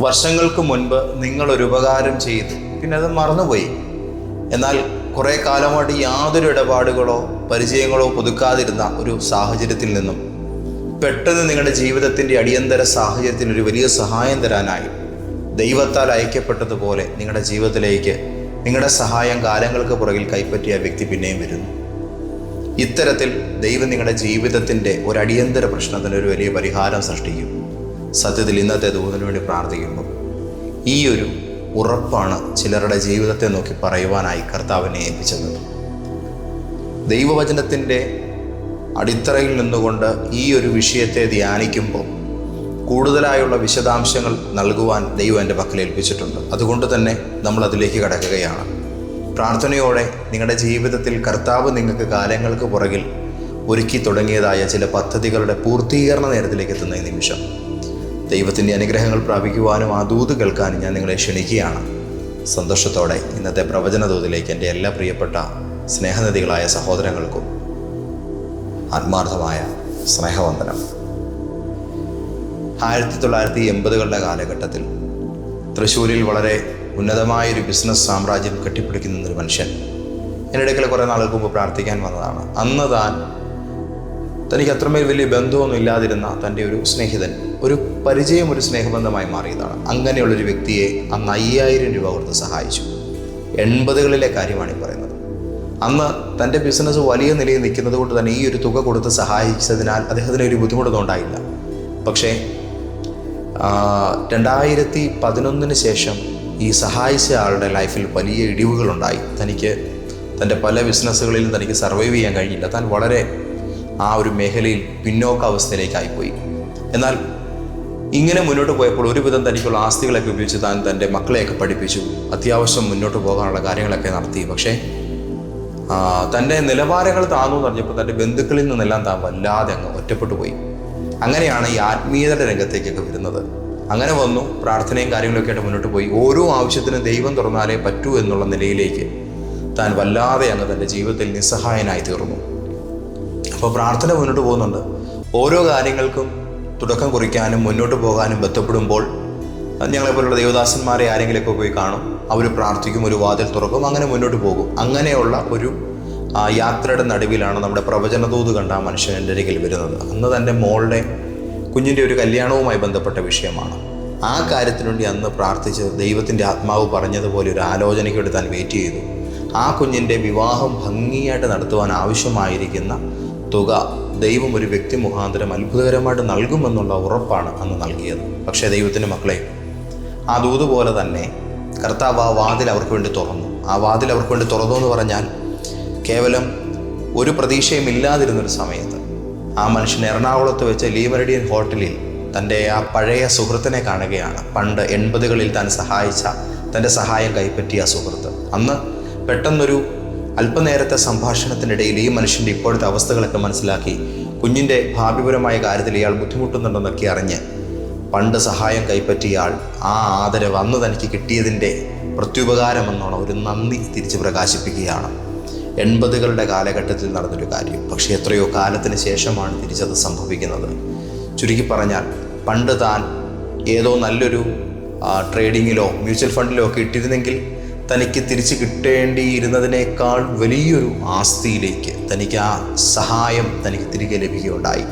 വർഷങ്ങൾക്ക് മുൻപ് നിങ്ങൾ ഒരു ഉപകാരം ചെയ്തു പിന്നെ അത് മറന്നുപോയി. എന്നാൽ കുറേ കാലമായിട്ട് യാതൊരു ഇടപാടുകളോ പരിചയങ്ങളോ പുതുക്കാതിരുന്ന ഒരു സാഹചര്യത്തിൽ നിന്നും പെട്ടെന്ന് നിങ്ങളുടെ ജീവിതത്തിന്റെ അടിയന്തര സാഹചര്യത്തിൽ ഒരു വലിയ സഹായം തരാനായി ദൈവത്താൽ അയക്കപ്പെട്ടതുപോലെ നിങ്ങളുടെ ജീവിതത്തിലേക്ക് നിങ്ങളുടെ സഹായം കാലങ്ങൾക്ക് പുറകിൽ കൈപ്പറ്റിയ വ്യക്തി പിന്നെയും വരുന്നു. ഇത്തരത്തിൽ ദൈവം നിങ്ങളുടെ ജീവിതത്തിന്റെ ഒരു അടിയന്തര പ്രശ്നത്തിന് ഒരു വലിയ പരിഹാരം സൃഷ്ടിക്കും. സത്യത്തിൽ ഇന്നത്തെ ദൂതന് വേണ്ടി പ്രാർത്ഥിക്കുമ്പോൾ ഈ ഒരു ഉറപ്പാണ് ചിലരുടെ ജീവിതത്തെ നോക്കി പറയുവാനായി കർത്താവിനെ ഏൽപ്പിച്ചത്. ദൈവവചനത്തിന്റെ അടിത്തറയിൽ നിന്നുകൊണ്ട് ഈ ഒരു വിഷയത്തെ ധ്യാനിക്കുമ്പോൾ കൂടുതലായുള്ള വിശദാംശങ്ങൾ നൽകുവാൻ ദൈവം എന്റെ പക്കൽ ഏൽപ്പിച്ചിട്ടുണ്ട്. അതുകൊണ്ട് തന്നെ നമ്മൾ അതിലേക്ക് കടക്കുകയാണ്. പ്രാർത്ഥനയോടെ നിങ്ങളുടെ ജീവിതത്തിൽ കർത്താവ് നിങ്ങൾക്ക് കാലങ്ങൾക്ക് പുറകിൽ ഒരുക്കി തുടങ്ങിയതായ ചില പദ്ധതികളുടെ പൂർത്തീകരണ നേരത്തിലേക്ക് എത്തുന്ന ഈ നിമിഷം. ദൈവത്തിന്റെ അനുഗ്രഹങ്ങൾ പ്രാപിക്കുവാനും ആ ദൂത് കേൾക്കാനും ഞാൻ നിങ്ങളെ ക്ഷണിക്കുകയാണ്. സന്തോഷത്തോടെ ഇന്നത്തെ പ്രവചന ദൂതിലേക്ക് എന്റെ എല്ലാ പ്രിയപ്പെട്ട സ്നേഹനദികളായ സഹോദരങ്ങൾക്കും ആത്മാർത്ഥമായ സ്നേഹവന്ദനം. ആയിരത്തി തൊള്ളായിരത്തി എൺപതുകളുടെ കാലഘട്ടത്തിൽ തൃശ്ശൂരിൽ വളരെ ഉന്നതമായൊരു ബിസിനസ് സാമ്രാജ്യം കെട്ടിപ്പിടിക്കുന്ന ഒരു മനുഷ്യൻ. എന്റെ ഇടയ്ക്കൽ കുറേ നാളുകൾക്ക് മുമ്പ് പ്രാർത്ഥിക്കാൻ വന്നതാണ്. അന്ന് താൻ തനിക്ക് അത്രമേൽ വലിയ ബന്ധമൊന്നും ഇല്ലാതിരുന്ന തന്റെ ഒരു സ്നേഹിതൻ ഒരു പരിചയം ഒരു സ്നേഹബന്ധമായി മാറിയതാണ്. അങ്ങനെയുള്ളൊരു വ്യക്തിയെ അന്ന് അയ്യായിരം രൂപ കൊടുത്ത് സഹായിച്ചു. എൺപതുകളിലെ കാര്യമാണ് ഈ പറയുന്നത്. അന്ന് തന്റെ ബിസിനസ് വലിയ നിലയിൽ നിൽക്കുന്നത് കൊണ്ട് തന്നെ ഈ ഒരു തുക കൊടുത്ത് സഹായിച്ചതിനാൽ അദ്ദേഹത്തിന് ഒരു ബുദ്ധിമുട്ടൊന്നും ഉണ്ടായില്ല. പക്ഷേ രണ്ടായിരത്തി പതിനൊന്നിന് ശേഷം ഈ സഹായിച്ച ആളുടെ ലൈഫിൽ വലിയ ഇടിവുകളുണ്ടായി. തനിക്ക് തന്റെ പല ബിസിനസ്സുകളിലും തനിക്ക് സർവൈവ് ചെയ്യാൻ കഴിഞ്ഞില്ല. താൻ വളരെ ആ ഒരു മേഖലയിൽ പിന്നോക്ക അവസ്ഥയിലേക്കായിപ്പോയി എന്നാൽ ഇങ്ങനെ മുന്നോട്ട് പോയപ്പോൾ ഒരുവിധം തനിക്കുള്ള ആസ്തികളൊക്കെ ഉപയോഗിച്ച് താൻ തന്റെ മക്കളെയൊക്കെ പഠിപ്പിച്ചു. അത്യാവശ്യം മുന്നോട്ട് പോകാനുള്ള കാര്യങ്ങളൊക്കെ നടത്തി. പക്ഷേ തന്റെ നിലവാരങ്ങൾ താന്നു എന്ന് പറഞ്ഞപ്പോൾ തന്റെ ബന്ധുക്കളിൽ നിന്നെല്ലാം താൻ വല്ലാതെ അങ്ങ് ഒറ്റപ്പെട്ടു പോയി. അങ്ങനെയാണ് ഈ ആത്മീയതയുടെ രംഗത്തേക്കൊക്കെ വരുന്നത്. അങ്ങനെ വന്നു പ്രാർത്ഥനയും കാര്യങ്ങളൊക്കെ ആയിട്ട് മുന്നോട്ട് പോയി. ഓരോ ആവശ്യത്തിനും ദൈവം തുറന്നാലേ പറ്റൂ എന്നുള്ള നിലയിലേക്ക് താൻ വല്ലാതെ അങ്ങ് തന്റെ ജീവിതത്തിൽ നിസ്സഹായനായി തീർന്നു. അപ്പോൾ പ്രാർത്ഥന മുന്നോട്ട് പോകുന്നുണ്ട്. ഓരോ കാര്യങ്ങൾക്കും തുടക്കം കുറിക്കാനും മുന്നോട്ട് പോകാനും ബന്ധപ്പെടുമ്പോൾ ഞങ്ങളെപ്പോലുള്ള ദേവദാസന്മാരെ ആരെങ്കിലുമൊക്കെ പോയി കാണും. അവർ പ്രാർത്ഥിക്കും ഒരു വാതിൽ തുറക്കും അങ്ങനെ മുന്നോട്ട് പോകും. അങ്ങനെയുള്ള ഒരു യാത്രയുടെ നടുവിലാണ് നമ്മുടെ പ്രവചനദൂത് കണ്ട ആ മനുഷ്യൻ എന്റെ അരികിൽ വരുന്നത്. അന്ന് തന്റെ മോളുടെ കുഞ്ഞിന്റെ ഒരു കല്യാണവുമായി ബന്ധപ്പെട്ട വിഷയമാണ്. ആ കാര്യത്തിനു വേണ്ടി അന്ന് പ്രാർത്ഥിച്ച് ദൈവത്തിന്റെ ആത്മാവ് പറഞ്ഞതുപോലെ ഒരു ആലോചനയ്ക്ക് വേണ്ടി താൻ വെയിറ്റ് ചെയ്തു. ആ കുഞ്ഞിന്റെ വിവാഹം ഭംഗിയായിട്ട് നടത്തുവാൻ ആവശ്യമായിരിക്കുന്ന തുക ദൈവം ഒരു വ്യക്തി മുഖാന്തരം അത്ഭുതകരമായിട്ട് നൽകുമെന്നുള്ള ഉറപ്പാണ് അന്ന് നൽകിയത്. പക്ഷേ ദൈവത്തിന്റെ മക്കളെ ആ ദൂത് പോലെ തന്നെ കർത്താവ് ആ വാതിൽ അവർക്ക് വേണ്ടി തുറന്നു. ആ വാതിൽ അവർക്ക് വേണ്ടി തുറന്നു എന്ന് പറഞ്ഞാൽ കേവലം ഒരു പ്രതീക്ഷയും ഇല്ലാതിരുന്നൊരു സമയത്ത് ആ മനുഷ്യൻ എറണാകുളത്ത് വെച്ച് ലീമറഡിയൻ ഹോട്ടലിൽ തന്റെ ആ പഴയ സുഹൃത്തിനെ കാണുകയാണ്. പണ്ട് എൺപതുകളിൽ താൻ സഹായിച്ച തന്റെ സഹായം കൈപ്പറ്റിയ സുഹൃത്ത്. അന്ന് പെട്ടെന്നൊരു അല്പനേരത്തെ സംഭാഷണത്തിനിടയിൽ ഈ മനുഷ്യന്റെ ഇപ്പോഴത്തെ അവസ്ഥകളൊക്കെ മനസ്സിലാക്കി കുഞ്ഞിന്റെ ഭാവിപരമായ കാര്യത്തിൽ ഇയാൾ ബുദ്ധിമുട്ടുന്നുണ്ടെന്നൊക്കെ അറിഞ്ഞ് പണ്ട് സഹായം കൈപ്പറ്റിയ ആൾ ആ ആദരവ് അന്ന് തനിക്ക് കിട്ടിയതിന്റെ പ്രത്യുപകാരമെന്നോണം ഒരു നന്ദി തിരിച്ച് പ്രകാശിപ്പിക്കുകയാണ്. എൺപതുകളുടെ കാലഘട്ടത്തിൽ നടന്നൊരു കാര്യം പക്ഷേ എത്രയോ കാലത്തിന് ശേഷമാണ് തിരിച്ചത് സംഭവിക്കുന്നത്. ചുരുക്കി പറഞ്ഞാൽ പണ്ട് താൻ ഏതോ നല്ലൊരു ട്രേഡിങ്ങിലോ മ്യൂച്വൽ ഫണ്ടിലോ ഒക്കെ ഇട്ടിരുന്നെങ്കിൽ തനിക്ക് തിരിച്ചു കിട്ടേണ്ടിയിരുന്നതിനേക്കാൾ വലിയൊരു ആസ്തിയിലേക്ക് തനിക്ക് ആ സഹായം തനിക്ക് തിരികെ ലഭിക്കുകയുണ്ടായി.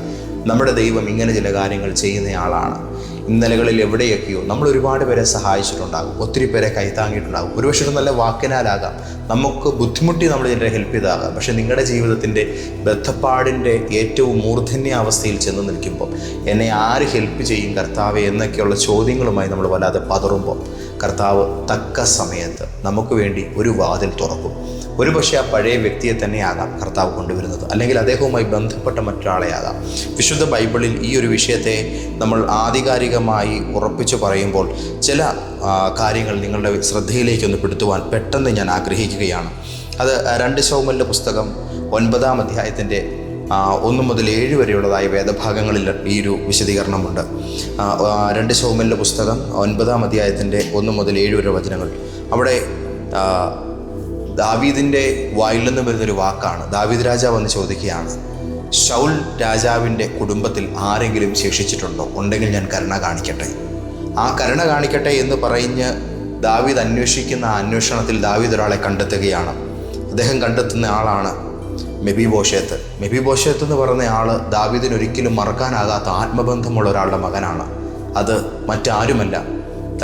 നമ്മുടെ ദൈവം ഇങ്ങനെ ചില കാര്യങ്ങൾ ചെയ്യുന്നയാളാണ്. ഇന്നലകളിൽ എവിടെയൊക്കെയോ നമ്മൾ ഒരുപാട് പേരെ സഹായിച്ചിട്ടുണ്ടാകും. ഒത്തിരി പേരെ കൈത്താങ്ങിയിട്ടുണ്ടാകും. ഒരുപക്ഷെ ഒരു നല്ല വാക്കിനാലാകാം. നമുക്ക് ബുദ്ധിമുട്ടി നമ്മൾ ഇതിന്റെ ഹെൽപ്പ് ചെയ്താകാം പക്ഷെ നിങ്ങളുടെ ജീവിതത്തിന്റെ ബദ്ധപ്പാടിന്റെ ഏറ്റവും മൂർധന്യ അവസ്ഥയിൽ ചെന്ന് നിൽക്കുമ്പോൾ എന്നെ ആര് ഹെൽപ്പ് ചെയ്യും കർത്താവെ എന്നൊക്കെയുള്ള ചോദ്യങ്ങളുമായി നമ്മൾ വല്ലാതെ പതറുമ്പോൾ കർത്താവ് തക്ക സമയത്ത് നമുക്ക് വേണ്ടി ഒരു വാതിൽ തുറക്കും. ഒരു പക്ഷേ ആ പഴയ വ്യക്തിയെ തന്നെയാകാം കർത്താവ് കൊണ്ടുവരുന്നത്. അല്ലെങ്കിൽ അദ്ദേഹവുമായി ബന്ധപ്പെട്ട മറ്റൊരാളെ ആകാം വിശുദ്ധ ബൈബിളിൽ ഈ ഒരു വിഷയത്തെ നമ്മൾ ആധികാരികമായി ഉറപ്പിച്ചു പറയുമ്പോൾ ചില കാര്യങ്ങൾ നിങ്ങളുടെ ശ്രദ്ധയിലേക്കൊന്ന് പെടുത്തുവാൻ പെട്ടെന്ന് ഞാൻ ആഗ്രഹിക്കുകയാണ്. അത് രണ്ട് ശൗമലിന്റെ പുസ്തകം ഒൻപതാം അധ്യായത്തിന്റെ ഒന്ന് മുതൽ ഏഴ് വരെയുള്ളതായ വേദഭാഗങ്ങളിൽ ഈ ഒരു വിശദീകരണമുണ്ട്. രണ്ട് ശൗമലിന്റെ പുസ്തകം ഒൻപതാം അധ്യായത്തിന്റെ ഒന്ന് മുതൽ ഏഴ് വരെ വചനങ്ങൾ. അവിടെ ദാവീദിന്റെ വായിൽ നിന്ന് വരുന്നൊരു വാക്കാണ്. ദാവീദ് രാജാവ് വന്ന് ചോദിക്കുകയാണ് ഷൗൽ രാജാവിന്റെ കുടുംബത്തിൽ ആരെങ്കിലും ശേഷിച്ചിട്ടുണ്ടോ? ഉണ്ടെങ്കിൽ ഞാൻ കരുണ കാണിക്കട്ടെ. ആ കരുണ കാണിക്കട്ടെ എന്ന് പറഞ്ഞ് ദാവീദ് അന്വേഷിക്കുന്ന അന്വേഷണത്തിൽ ദാവീദ് ഒരാളെ കണ്ടെത്തുകയാണ്. അദ്ദേഹം കണ്ടെത്തുന്ന ആളാണ് മെബി ബോഷേത്ത്. മെബി ബോഷേത്ത് എന്ന് പറയുന്ന ആൾ ദാവീദിന് ഒരിക്കലും മറക്കാനാകാത്ത ആത്മബന്ധമുള്ള ഒരാളുടെ മകനാണ്. അത് മറ്റാരുമല്ല.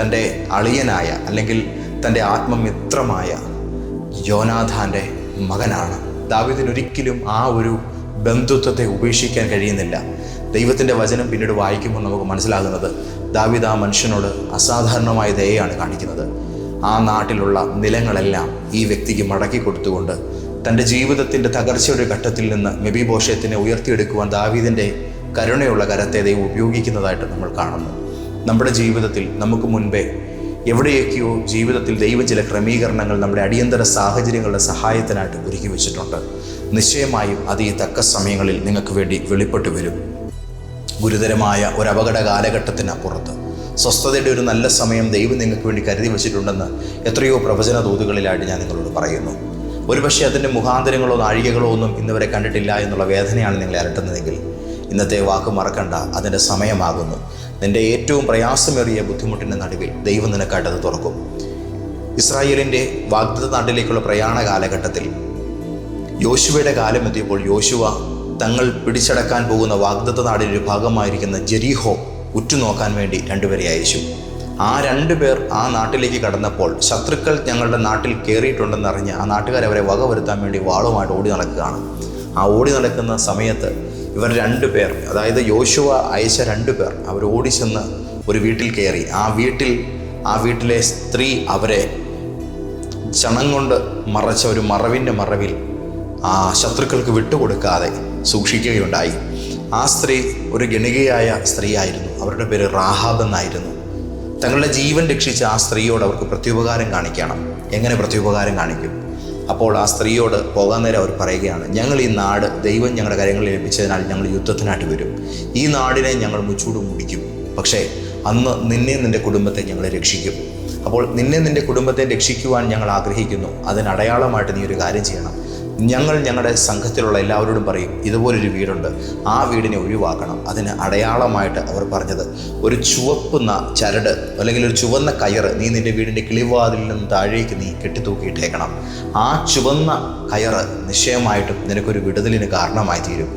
തന്റെ അളിയനായ അല്ലെങ്കിൽ തന്റെ ആത്മമിത്രമായ യോനാഥാന്റെ മകനാണ്. ദാവീദിന് ഒരിക്കലും ആ ഒരു ബന്ധുത്വത്തെ ഉപേക്ഷിക്കാൻ കഴിയുന്നില്ല. ദൈവത്തിന്റെ വചനം പിന്നീട് വായിക്കുമ്പോൾ നമുക്ക് മനസ്സിലാകുന്നത് ദാവീദ് ആ മനുഷ്യനോട് അസാധാരണമായ ദയയാണ് കാണിക്കുന്നത്. ആ നാട്ടിലുള്ള നിലങ്ങളെല്ലാം ഈ വ്യക്തിക്ക് മടക്കി കൊടുത്തുകൊണ്ട് തന്റെ ജീവിതത്തിന്റെ തകർച്ചയുടെ ഘട്ടത്തിൽ നിന്ന് മെബി ബോഷത്തിനെ ഉയർത്തിയെടുക്കുവാൻ ദാവീദിന്റെ കരുണയുള്ള കരത്തെ ദൈവം ഉപയോഗിക്കുന്നതായിട്ട് നമ്മൾ കാണുന്നു. നമ്മുടെ ജീവിതത്തിൽ നമുക്ക് മുൻപേ എവിടെയൊക്കെയോ ജീവിതത്തിൽ ദൈവം ചില ക്രമീകരണങ്ങൾ നമ്മുടെ അടിയന്തര സാഹചര്യങ്ങളുടെ സഹായത്തിനായിട്ട് ഒരുക്കി വെച്ചിട്ടുണ്ട്. നിശ്ചയമായും അത് ഈ തക്ക സമയങ്ങളിൽ നിങ്ങൾക്ക് വേണ്ടി വെളിപ്പെട്ടു വരും. ഗുരുതരമായ ഒരു അപകട കാലഘട്ടത്തിനപ്പുറത്ത് സ്വസ്ഥതയുടെ ഒരു നല്ല സമയം ദൈവം നിങ്ങൾക്ക് വേണ്ടി കരുതി വച്ചിട്ടുണ്ടെന്ന് എത്രയോ പ്രവചന തോതുകളിലായിട്ട് ഞാൻ നിങ്ങളോട് പറയുന്നു. ഒരുപക്ഷെ അതിന്റെ മുഖാന്തരങ്ങളോ നാഴികകളോ ഒന്നും ഇന്നുവരെ കണ്ടിട്ടില്ല എന്നുള്ള വേദനയാണ് നിങ്ങളെ അലട്ടുന്നതെങ്കിൽ ഇന്നത്തെ വാക്ക് മറക്കണ്ട അതിന്റെ സമയമാകുന്നു. നിന്റെ ഏറ്റവും പ്രയാസമേറിയ ബുദ്ധിമുട്ടിന്റെ നടുവിൽ ദൈവം നിനക്കായിട്ട് അത് തുറക്കും. ഇസ്രായേലിന്റെ വാഗ്ദത്ത നാട്ടിലേക്കുള്ള പ്രയാണ കാലഘട്ടത്തിൽ യോശുവയുടെ കാലം എത്തിയപ്പോൾ യോശുവ തങ്ങൾ പിടിച്ചടക്കാൻ പോകുന്ന വാഗ്ദത്ത നാടിന്റെ ഒരു ഭാഗമായിരിക്കുന്ന ജെരീഹോ ഉറ്റുനോക്കാൻ വേണ്ടി രണ്ടുപേരെ അയച്ചു. ആ രണ്ടു പേർ ആ നാട്ടിലേക്ക് കടന്നപ്പോൾ ശത്രുക്കൾ ഞങ്ങളുടെ നാട്ടിൽ കയറിയിട്ടുണ്ടെന്ന് അറിഞ്ഞ് ആ നാട്ടുകാർ അവരെ വകവരുത്താൻ വേണ്ടി വാളുമായിട്ട് ഓടി നടക്കുകയാണ്. ആ ഓടി നടക്കുന്ന സമയത്ത് ഇവർ രണ്ടു പേർ അതായത് യോശുവ അയച്ച രണ്ടു പേർ അവർ ഓടിച്ചെന്ന് ഒരു വീട്ടിൽ കയറി. ആ വീട്ടിൽ ആ വീട്ടിലെ സ്ത്രീ അവരെ ചണം കൊണ്ട് മറച്ച ഒരു മറവിന്റെ മറവിൽ ആ ശത്രുക്കൾക്ക് വിട്ടുകൊടുക്കാതെ സൂക്ഷിക്കുകയുണ്ടായി. ആ സ്ത്രീ ഒരു ഗണികയായ സ്ത്രീയായിരുന്നു അവരുടെ പേര് റാഹാബ് എന്നായിരുന്നു. തങ്ങളുടെ ജീവൻ രക്ഷിച്ച ആ സ്ത്രീയോട് അവർക്ക് പ്രത്യുപകാരം കാണിക്കണം. എങ്ങനെ പ്രത്യുപകാരം കാണിക്കും? അപ്പോൾ ആ സ്ത്രീയോട് പോകാൻ നേരം അവർ പറയുകയാണ് ഞങ്ങൾ ഈ നാട് ദൈവം ഞങ്ങളുടെ കാര്യങ്ങളിൽ ഏൽപ്പിച്ചതിനാൽ ഞങ്ങൾ യുദ്ധത്തിനായിട്ട് വരും. ഈ നാടിനെ ഞങ്ങൾ മുച്ചൂട് മുടിക്കും. പക്ഷേ അന്ന് നിന്നെ നിന്റെ കുടുംബത്തെ ഞങ്ങൾ രക്ഷിക്കും. അപ്പോൾ നിന്നെ നിന്റെ കുടുംബത്തെ രക്ഷിക്കുവാൻ ഞങ്ങൾ ആഗ്രഹിക്കുന്നു. അതിന് അടയാളമായിട്ട് നീ ഒരു കാര്യം ചെയ്യണം. ഞങ്ങൾ ഞങ്ങളുടെ സംഘത്തിലുള്ള എല്ലാവരോടും പറയും ഇതുപോലൊരു വീടുണ്ട്. ആ വീടിനെ ഒഴിവാക്കണം. അതിന് അടയാളമായിട്ട് അവർ പറഞ്ഞത് ഒരു ചുവപ്പുന്ന ചരട് അല്ലെങ്കിൽ ഒരു ചുവന്ന കയർ നീ നിന്റെ വീടിന്റെ കിളിവാതിൽ നിന്ന് താഴേക്ക് നീ കെട്ടിത്തൂക്കിയിട്ടേക്കണം. ആ ചുവന്ന കയറ് നിശ്ചയമായിട്ടും നിനക്കൊരു വിടുതലിന് കാരണമായി തീരും.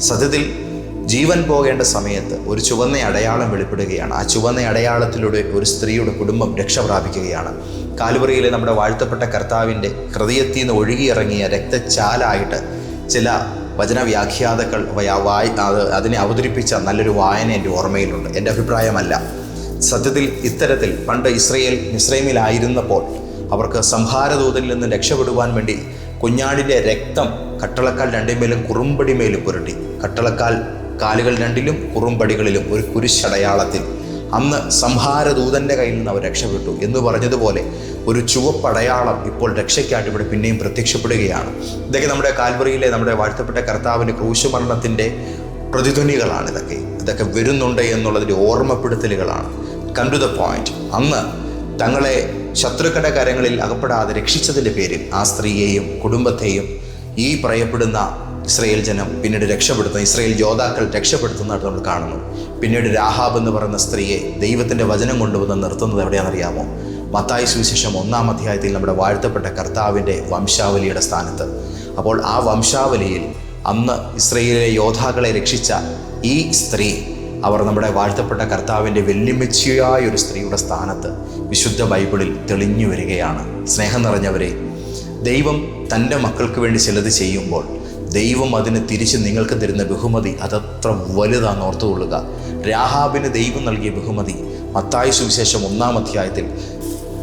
സത്യത്തിൽ ജീവൻ പോകേണ്ട സമയത്ത് ഒരു ചുവന്ന അടയാളം വെളിപ്പെടുകയാണ്. ആ ചുവന്ന അടയാളത്തിലൂടെ ഒരു സ്ത്രീയുടെ കുടുംബം രക്ഷ പ്രാപിക്കുകയാണ്. കാലുവറിയിലെ നമ്മുടെ വാഴ്ത്തപ്പെട്ട കർത്താവിന്റെ ഹൃദയത്തിൽ നിന്ന് ഒഴുകിയിറങ്ങിയ രക്തച്ചാലായിട്ട് ചില വചനവ്യാഖ്യാതാക്കൾ വയ- അത് അതിനെ അവതരിപ്പിച്ച നല്ലൊരു വായന എന്റെ ഓർമ്മയിലുണ്ട്. എന്റെ അഭിപ്രായമല്ല. സത്യത്തിൽ ഇത്തരത്തിൽ പണ്ട് ഇസ്രയേൽ മിസ്രൈമിലായിരുന്നപ്പോൾ അവർക്ക് സംഹാരദൂതനിൽ നിന്ന് രക്ഷപ്പെടുവാൻ വേണ്ടി കുഞ്ഞാടിന്റെ രക്തം കട്ടളക്കാൽ രണ്ടിന്മേലും കുറുമ്പടിമേലും പുരട്ടി. കട്ടളക്കാൽ കാലുകൾ രണ്ടിലും കുറുമ്പടികളിലും ഒരു കുരിശടയാളത്തിൽ. അന്ന് സംഹാരദൂതന്റെ കയ്യിൽ നിന്ന് അവർ രക്ഷപ്പെട്ടു എന്ന് പറഞ്ഞതുപോലെ ഒരു ചുവപ്പടയാളം ഇപ്പോൾ രക്ഷയ്ക്കായിട്ട് ഇവിടെ പിന്നെയും പ്രത്യക്ഷപ്പെടുകയാണ്. ഇതൊക്കെ നമ്മുടെ കാൽവറിയിലെ നമ്മുടെ വാഴ്ത്തപ്പെട്ട കർത്താവിന്റെ ക്രൂശുമരണത്തിന്റെ പ്രതിധ്വനികളാണ് ഇതൊക്കെ. ഇതൊക്കെ വരുന്നുണ്ട് എന്നുള്ളതിന്റെ ഓർമ്മപ്പെടുത്തലുകളാണ്. കം ടു ദ പോയിന്റ് അന്ന് തങ്ങളെ ശത്രുക്കളുടെ കരങ്ങളിൽ അകപ്പെടാതെ രക്ഷിച്ചതിന്റെ പേരിൽ ആ സ്ത്രീയെയും കുടുംബത്തെയും ഈ പറയപ്പെടുന്ന ഇസ്രയേൽ ജനം പിന്നീട് രക്ഷപ്പെടുത്തുന്ന ഇസ്രയേൽ യോദ്ധാക്കൾ രക്ഷപ്പെടുത്തുന്നതായിട്ട് നമ്മൾ കാണുന്നു. പിന്നീട് രാഹാബ് എന്ന് പറയുന്ന സ്ത്രീയെ ദൈവത്തിന്റെ വചനം കൊണ്ടുവന്ന് നിർത്തുന്നത് എവിടെയാണെന്നറിയാമോ? മത്തായി സുവിശേഷം ഒന്നാം അധ്യായത്തിൽ നമ്മുടെ വാഴ്ത്തപ്പെട്ട കർത്താവിന്റെ വംശാവലിയുടെ സ്ഥാനത്ത്. അപ്പോൾ ആ വംശാവലിയിൽ അന്ന് ഇസ്രയേലിലെ യോദ്ധാക്കളെ രക്ഷിച്ച ഈ സ്ത്രീ അവർ നമ്മുടെ വാഴ്ത്തപ്പെട്ട കർത്താവിന്റെ വെല്ലുമിച്ചിയായ ഒരു സ്ത്രീയുടെ സ്ഥാനത്ത് വിശുദ്ധ ബൈബിളിൽ തെളിഞ്ഞു വരികയാണ്. സ്നേഹം നിറഞ്ഞവരെ ദൈവം തന്റെ മക്കൾക്ക് വേണ്ടി ചിലത് ചെയ്യുമ്പോൾ ദൈവം അതിന് തിരിച്ച് നിങ്ങൾക്ക് തരുന്ന ബഹുമതി അതത്ര വലുതാണ് ഓർത്തുകൊള്ളുക. രാഹാബിന് ദൈവം നൽകിയ ബഹുമതി. മത്തായ സുവിശേഷം ഒന്നാം അധ്യായത്തിൽ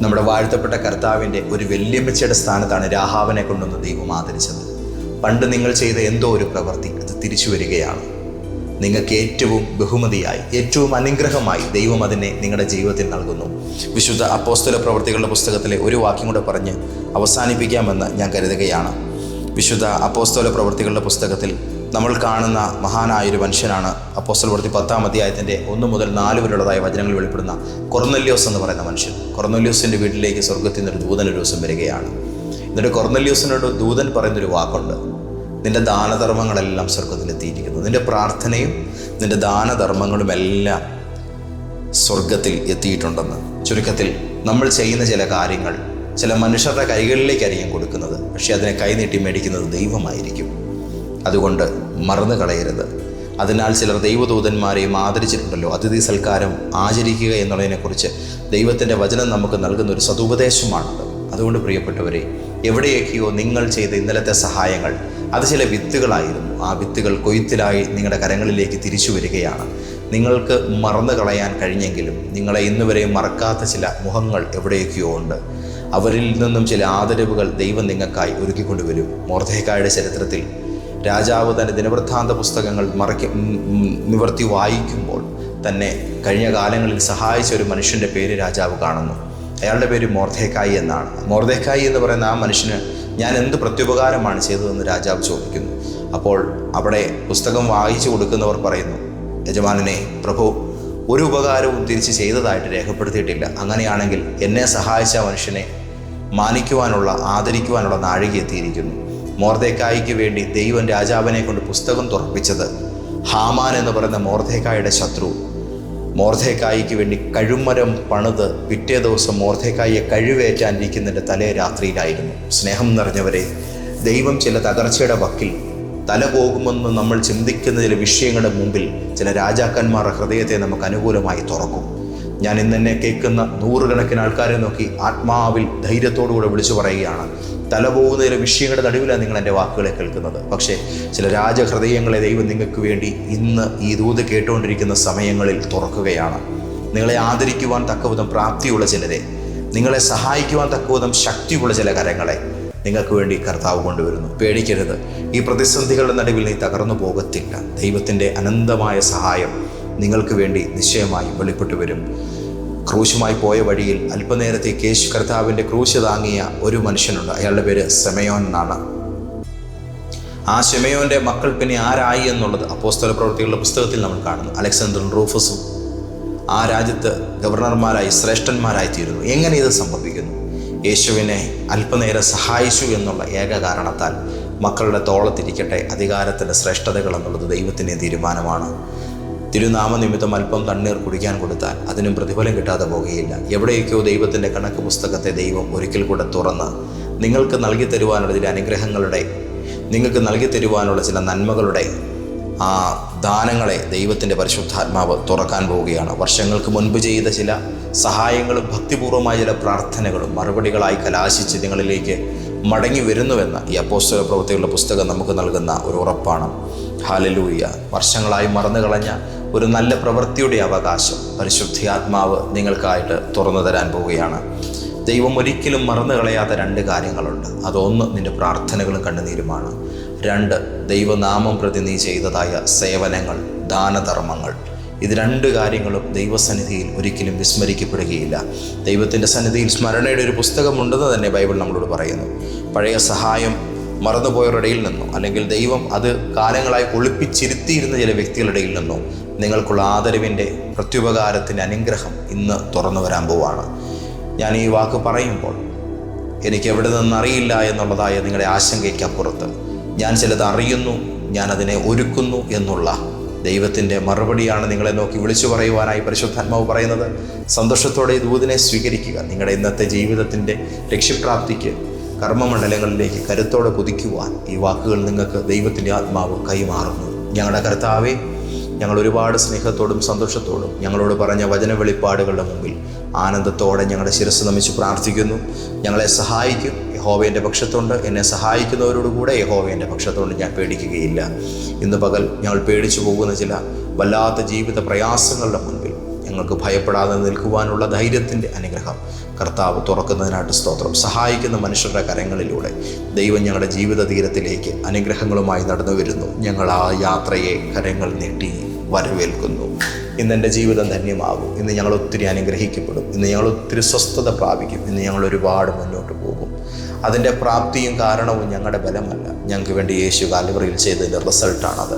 നമ്മുടെ വാഴ്ത്തപ്പെട്ട കർത്താവിന്റെ ഒരു വെല്ലുമിച്ചയുടെ സ്ഥാനത്താണ് രാഹാബിനെ കൊണ്ടുവന്ന് ദൈവം ആദരിച്ചത്. പണ്ട് നിങ്ങൾ ചെയ്ത എന്തോ ഒരു പ്രവൃത്തി അത് തിരിച്ചു വരികയാണ്. നിങ്ങൾക്ക് ഏറ്റവും ബഹുമതിയായി ഏറ്റവും അനുഗ്രഹമായി ദൈവം അതിനെ നിങ്ങളുടെ ജീവിതത്തിൽ നൽകുന്നു. വിശുദ്ധ അപ്പോസ്തല പ്രവർത്തികളുടെ പുസ്തകത്തിലെ ഒരു വാക്യം കൂടെ പറഞ്ഞ് അവസാനിപ്പിക്കാമെന്ന് ഞാൻ കരുതുകയാണ്. വിശുദ്ധ അപ്പോസ്തോല പ്രവർത്തികളുടെ പുസ്തകത്തിൽ നമ്മൾ കാണുന്ന മഹാനായ ഒരു മനുഷ്യനാണ് അപ്പോസ്തല പ്രവൃത്തി പത്താം അധ്യായത്തിന്റെ ഒന്ന് മുതൽ നാല് വരെയുള്ളതായ വചനങ്ങൾ വെളിപ്പെടുന്ന കൊർന്നല്യോസ് എന്ന് പറയുന്ന മനുഷ്യൻ. കൊർന്നല്യോസിന്റെ വീട്ടിലേക്ക് സ്വർഗത്തിൽ നിന്നൊരു ദൂതൻ ഒരു ദിവസം വരികയാണ്. എന്നിട്ട് കൊർന്നല്യോസിനോട് ദൂതൻ പറയുന്നൊരു വാക്കുണ്ട്. നിന്റെ ദാനധർമ്മങ്ങളെല്ലാം സ്വർഗത്തിലെത്തിയിരിക്കുന്നു നിന്റെ പ്രാർത്ഥനയും നിന്റെ ദാനധർമ്മങ്ങളും എല്ലാം സ്വർഗത്തിൽ എത്തിയിട്ടുണ്ടെന്ന്. ചുരുക്കത്തിൽ നമ്മൾ ചെയ്യുന്ന ചില കാര്യങ്ങൾ ചില മനുഷ്യരുടെ കൈകളിലേക്കായിരിക്കും കൊടുക്കുന്നത്. പക്ഷേ അതിനെ കൈനീട്ടി മേടിക്കുന്നത് ദൈവമായിരിക്കും. അതുകൊണ്ട് മറന്നു കളയരുത്. അതിനാൽ ചിലർ ദൈവദൂതന്മാരെയും ആദരിച്ചിട്ടുണ്ടല്ലോ. അതിഥി സൽക്കാരം ആചരിക്കുക എന്നുള്ളതിനെക്കുറിച്ച് ദൈവത്തിന്റെ വചനം നമുക്ക് നൽകുന്ന ഒരു സതുപദേശമാണത്. അതുകൊണ്ട് പ്രിയപ്പെട്ടവരെ എവിടെയൊക്കെയോ നിങ്ങൾ ചെയ്ത ഇന്നലത്തെ സഹായങ്ങൾ അത് ചില വിത്തുകളായിരുന്നു. ആ വിത്തുകൾ കൊയ്ത്തിലായി നിങ്ങളുടെ കരങ്ങളിലേക്ക് തിരിച്ചു വരികയാണ്. നിങ്ങൾക്ക് മറന്നു കളയാൻ കഴിഞ്ഞെങ്കിലും നിങ്ങളെ ഇന്നുവരെയും മറക്കാത്ത ചില മുഖങ്ങൾ എവിടെയൊക്കെയോ ഉണ്ട്. അവരിൽ നിന്നും ചില ആദരവുകൾ ദൈവം നിങ്ങൾക്കായി ഒരുക്കിക്കൊണ്ടുവരും. മോർദ്ധേക്കായുടെ ചരിത്രത്തിൽ രാജാവ് തന്റെ ദിനവൃത്താന്ത പുസ്തകങ്ങൾ മറക്കി നിവർത്തി വായിക്കുമ്പോൾ തന്നെ കഴിഞ്ഞ കാലങ്ങളിൽ സഹായിച്ച ഒരു മനുഷ്യന്റെ പേര് രാജാവ് കാണുന്നു. അയാളുടെ പേര് മോർദ്ധേക്കായി എന്നാണ്. മോർദേക്കായി എന്ന് പറയുന്ന ആ മനുഷ്യന് ഞാൻ എന്ത് പ്രത്യുപകാരമാണ് ചെയ്തതെന്ന് രാജാവ് ചോദിക്കുന്നു. അപ്പോൾ അവിടെ പുസ്തകം വായിച്ചു കൊടുക്കുന്നവർ പറയുന്നു യജമാനനെ പ്രഭു ഒരു ഉപകാരവും തിരിച്ച് ചെയ്തതായിട്ട് രേഖപ്പെടുത്തിയിട്ടില്ല. അങ്ങനെയാണെങ്കിൽ എന്നെ സഹായിച്ച മനുഷ്യനെ മാനിക്കുവാനുള്ള ആദരിക്കുവാനുള്ള നാഴിക എത്തിയിരിക്കുന്നു മോർദേക്കായിക്ക് വേണ്ടി ദൈവം രാജാവിനെ കൊണ്ട് പുസ്തകം തുറപ്പിച്ചത് ഹാമാൻ എന്ന് പറയുന്ന മോർദേക്കായുടെ ശത്രു. മോർദേക്കായിക്ക് വേണ്ടി കഴുമരം പണിത് പിറ്റേ ദിവസം മോർദേക്കായിയെ കഴിവേറ്റാനിരിക്കുന്നതിന്റെ തലേ രാത്രിയിലായിരുന്നു. സ്നേഹം നിറഞ്ഞവരെ ദൈവം ചില തകർച്ചയുടെ വക്കിൽ തല പോകുമെന്ന് നമ്മൾ ചിന്തിക്കുന്ന ചില വിഷയങ്ങളുടെ മുമ്പിൽ ചില രാജാക്കന്മാരുടെ ഹൃദയത്തെ നമുക്ക് അനുകൂലമായി തുറക്കും. ഞാൻ ഇന്ന് എന്നെ കേൾക്കുന്ന നൂറുകണക്കിന് ആൾക്കാരെ നോക്കി ആത്മാവിൽ ധൈര്യത്തോടുകൂടെ വിളിച്ചു പറയുകയാണ്. തല പോകുന്ന ചില വിഷയങ്ങളുടെ നടുവിലാണ് നിങ്ങൾ എന്റെ വാക്കുകളെ കേൾക്കുന്നത്. പക്ഷേ ചില രാജഹൃദയങ്ങളെ ദൈവം നിങ്ങൾക്ക് വേണ്ടി ഇന്ന് ഈ ദൂത് കേട്ടുകൊണ്ടിരിക്കുന്ന സമയങ്ങളിൽ തുറക്കുകയാണ്. നിങ്ങളെ ആദരിക്കുവാൻ തക്കവിധം പ്രാപ്തിയുള്ള ചിലരെ നിങ്ങളെ സഹായിക്കുവാൻ തക്കവിധം ശക്തിയുള്ള ചില കരങ്ങളെ നിങ്ങൾക്ക് വേണ്ടി കർത്താവ് കൊണ്ടുവരുന്നു. പേടിക്കരുത്. ഈ പ്രതിസന്ധികളുടെ നടുവിൽ നീ തകർന്നു പോകത്തില്ല. ദൈവത്തിന്റെ അനന്തമായ സഹായം നിങ്ങൾക്ക് വേണ്ടി നിശ്ചയമായി വെളിപ്പെട്ടു വരും. ക്രൂശുമായി പോയ വഴിയിൽ അല്പനേരത്തേക്ക് യേശു കർത്താവിന്റെ ക്രൂശ് താങ്ങിയ ഒരു മനുഷ്യനുണ്ട്. അയാളുടെ പേര് സെമയോൻ എന്നാണ്. ആ ഷെമയോന്റെ മക്കൾ പിന്നെ ആരായി എന്നുള്ളത് അപ്പോസ്തല പ്രവൃത്തികളുടെ പുസ്തകത്തിൽ നമ്മൾ കാണുന്നു. അലക്സാണ്ടറും റൂഫസും ആ രാജ്യത്ത് ഗവർണർമാരായി ശ്രേഷ്ഠന്മാരായി തീരുന്നു. എങ്ങനെ ഇത് സംഭവിക്കുന്നു? യേശുവിനെ അല്പനേരം സഹായിച്ചു എന്നുള്ള ഏക കാരണത്താൽ മക്കളുടെ തോളത്തിരിക്കട്ടെ അധികാരത്തിന്റെ ശ്രേഷ്ഠതകൾ എന്നുള്ളത് ദൈവത്തിന്റെ തീരുമാനമാണ്. തിരുനാമ നിമിത്തം അല്പം തണ്ണീർ കുടിക്കാൻ കൊടുത്താൽ അതിനും പ്രതിഫലം കിട്ടാതെ പോകുകയില്ല. എവിടെയൊക്കെയോ ദൈവത്തിന്റെ കണക്ക് പുസ്തകത്തെ ദൈവം ഒരിക്കൽ കൂടെ തുറന്ന് നിങ്ങൾക്ക് നൽകി തരുവാനുള്ള ചില അനുഗ്രഹങ്ങളുടെ നിങ്ങൾക്ക് നൽകി തരുവാനുള്ള ചില നന്മകളുടെ ആ ദാനങ്ങളെ ദൈവത്തിന്റെ പരിശുദ്ധാത്മാവ് തുറക്കാൻ പോവുകയാണ്. വർഷങ്ങൾക്ക് മുൻപ് ചെയ്ത ചില സഹായങ്ങളും ഭക്തിപൂർവമായ ചില പ്രാർത്ഥനകളും മറുപടികളായി കലാശിച്ച് നിങ്ങളിലേക്ക് മടങ്ങി വരുന്നുവെന്ന ഈ അപ്പോസ്തല പ്രവൃത്തികളുടെ പുസ്തകം നമുക്ക് നൽകുന്ന ഒരു ഉറപ്പാണ്. ഹാലലൂയ വർഷങ്ങളായി മറന്നു കളഞ്ഞ ഒരു നല്ല പ്രവൃത്തിയുടെ അവകാശം പരിശുദ്ധി ആത്മാവ് നിങ്ങൾക്കായിട്ട് തുറന്നു തരാൻ പോവുകയാണ്. ദൈവം ഒരിക്കലും മറന്നു കളയാത്ത രണ്ട് കാര്യങ്ങളുണ്ട്. അതൊന്ന് നിന്റെ പ്രാർത്ഥനകളും കണ്ണുനീരുമാണ്. രണ്ട് ദൈവനാമം പ്രതി നീ ചെയ്തതായ സേവനങ്ങൾ ദാനധർമ്മങ്ങൾ. ഇത് രണ്ട് കാര്യങ്ങളും ദൈവസന്നിധിയിൽ ഒരിക്കലും വിസ്മരിക്കപ്പെടുകയില്ല. ദൈവത്തിന്റെ സന്നിധിയിൽ സ്മരണയുടെ ഒരു പുസ്തകമുണ്ടെന്ന് തന്നെ ബൈബിൾ നമ്മളോട് പറയുന്നു. പഴയ സഹായം മറന്നുപോയവരുടെ ഇടയിൽ നിന്നോ അല്ലെങ്കിൽ ദൈവം അത് കാലങ്ങളായി ഒളിപ്പിച്ചിരുത്തിയിരുന്ന ചില വ്യക്തികളുടെ ഇടയിൽ നിന്നോ നിങ്ങൾക്കുള്ള ആദരവിന്റെ പ്രത്യുപകാരത്തിന്റെ അനുഗ്രഹം ഇന്ന് തുറന്നു വരാൻ പോവാണ്. ഞാൻ ഈ വാക്ക് പറയുമ്പോൾ എനിക്ക് എവിടെ നിന്നറിയില്ല എന്നുള്ളതായ നിങ്ങളുടെ ആശങ്കയ്ക്കപ്പുറത്ത് ഞാൻ ചിലത് അറിയുന്നു ഞാൻ അതിനെ ഒരുക്കുന്നു എന്നുള്ള ദൈവത്തിന്റെ മറുപടിയാണ് നിങ്ങളെ നോക്കി വിളിച്ചു പറയുവാനായി പരിശുദ്ധാത്മാവ് പറയുന്നത്. സന്തോഷത്തോടെ ഈ ദൂതിനെ സ്വീകരിക്കുക. നിങ്ങളുടെ ഇന്നത്തെ ജീവിതത്തിന്റെ ലക്ഷ്യപ്രാപ്തിക്ക് കർമ്മമണ്ഡലങ്ങളിലേക്ക് കരുത്തോടെ കുതിക്കുവാൻ ഈ വാക്കുകൾ നിങ്ങൾക്ക് ദൈവത്തിന്റെ ആത്മാവ് കൈമാറുന്നു. ഞങ്ങളുടെ കർത്താവെ ഞങ്ങൾ ഒരുപാട് സ്നേഹത്തോടും സന്തോഷത്തോടും ഞങ്ങളോട് പറഞ്ഞ വചന വെളിപ്പാടുകളുടെ മുമ്പിൽ ആനന്ദത്തോടെ ഞങ്ങളുടെ ശിരസ് നമിച്ച് പ്രാർത്ഥിക്കുന്നു. ഞങ്ങളെ സഹായിക്കും. യഹോവയുടെ പക്ഷത്തുണ്ട്. എന്നെ സഹായിക്കുന്നവരോടുകൂടെ യഹോവയുടെ പക്ഷത്തുണ്ട്. ഞാൻ പേടിക്കുകയില്ല. ഇന്ന് പകൽ ഞങ്ങൾ പേടിച്ചു പോകുന്ന ചില വല്ലാത്ത ജീവിത പ്രയാസങ്ങളുടെ മുൻപിൽ ഞങ്ങൾക്ക് ഭയപ്പെടാതെ നിൽക്കുവാനുള്ള ധൈര്യത്തിന്റെ അനുഗ്രഹം. കർത്താവ് തുറക്കുന്നതിനായിട്ട് സ്തോത്രം. സഹായിക്കുന്ന മനുഷ്യരുടെ കരങ്ങളിലൂടെ ദൈവം ഞങ്ങളുടെ ജീവിത തീരത്തിലേക്ക് അനുഗ്രഹങ്ങളുമായി നടന്നു വരുന്നു. ഞങ്ങൾ ആ യാത്രയെ കരങ്ങൾ നീട്ടി വരവേൽക്കുന്നു. ഇന്ന് എന്റെ ജീവിതം ധന്യമാകും. ഇന്ന് ഞങ്ങൾ ഒത്തിരി അനുഗ്രഹിക്കപ്പെടും. ഇന്ന് ഞങ്ങൾ ഒത്തിരി സ്വസ്ഥത പ്രാപിക്കും. ഇന്ന് ഞങ്ങൾ ഒരുപാട് മുന്നോട്ട് അതിന്റെ പ്രാപ്തിയും കാരണവും ഞങ്ങളുടെ ബലമല്ല. ഞങ്ങൾക്ക് വേണ്ടി യേശു കാലുവറിയിൽ ചെയ്തതിന്റെ റിസൾട്ടാണത്.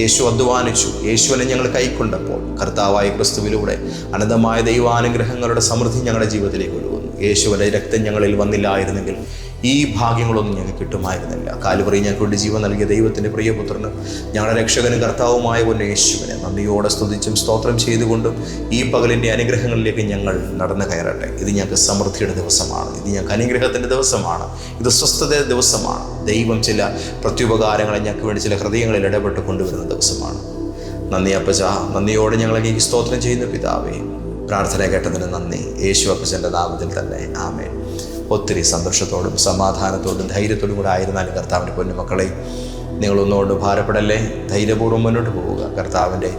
യേശു അധ്വാനിച്ചു. യേശുവിനെ ഞങ്ങൾ കൈക്കൊണ്ടപ്പോൾ കർത്താവായ ക്രിസ്തുവിലൂടെ അനന്തമായ ദൈവാനുഗ്രഹങ്ങളുടെ സമൃദ്ധി ഞങ്ങളുടെ ജീവിതത്തിലേക്ക് ഒഴുകുന്നു. യേശുവിന്റെ രക്തം ഞങ്ങളിൽ വന്നില്ലായിരുന്നെങ്കിൽ ഈ ഭാഗ്യങ്ങളൊന്നും ഞങ്ങൾക്ക് കിട്ടുമായിരുന്നില്ല. കാലുപറി വേണ്ടി ജീവൻ നൽകിയ ദൈവത്തിന്റെ പ്രിയപുത്രനും ഞങ്ങളുടെ രക്ഷകനും കർത്താവുമായ കൊണ്ട് യേശുവിനെ നന്ദിയോടെ സ്തുതിച്ചും സ്തോത്രം ചെയ്തുകൊണ്ടും ഈ പകലിന്റെ അനുഗ്രഹങ്ങളിലേക്ക് ഞങ്ങൾ നടന്നു കയറട്ടെ. ഇത് ഞങ്ങൾക്ക് സമൃദ്ധിയുടെ ദിവസമാണ്. ഇത് ഞങ്ങൾക്ക് അനുഗ്രഹത്തിന്റെ ദിവസമാണ്. ഇത് സ്വസ്ഥതയുടെ ദിവസമാണ്. ദൈവം ചില പ്രത്യുപകാരങ്ങളെ ഞങ്ങൾക്ക് വേണ്ടി ചില ഹൃദയങ്ങളിൽ ഇടപെട്ട് കൊണ്ടുവരുന്ന ദിവസമാണ്. നന്ദി അപ്പച്ച. നന്ദിയോടെ അങ്ങേക്ക് സ്തോത്രം ചെയ്യുന്ന. പിതാവേ പ്രാർത്ഥന കേട്ടതിന് നന്ദി. യേശു അപ്പച്ചന്റെ നാമത്തിൽ തന്നെ. ആമേൻ. ഒത്തിരി സന്തോഷത്തോടും സമാധാനത്തോടും ധൈര്യത്തോടും കൂടെ ആയിരുന്നാലും കർത്താവിന്റെ പൊന്നുമക്കളെ നിങ്ങളൊന്നുകൊണ്ട് ഭാരപ്പെടല്ലേ? ധൈര്യപൂർവം മുന്നോട്ട് പോവുക. കർത്താവിന്റെ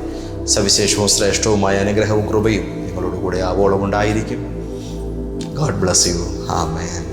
സവിശേഷവും ശ്രേഷ്ഠവുമായ അനുഗ്രഹവും കൃപയും നിങ്ങളോട് കൂടെ ആവോളം ഉണ്ടായിരിക്കും ഗോഡ് ബ്ലസ് യു ആ ആമേൻ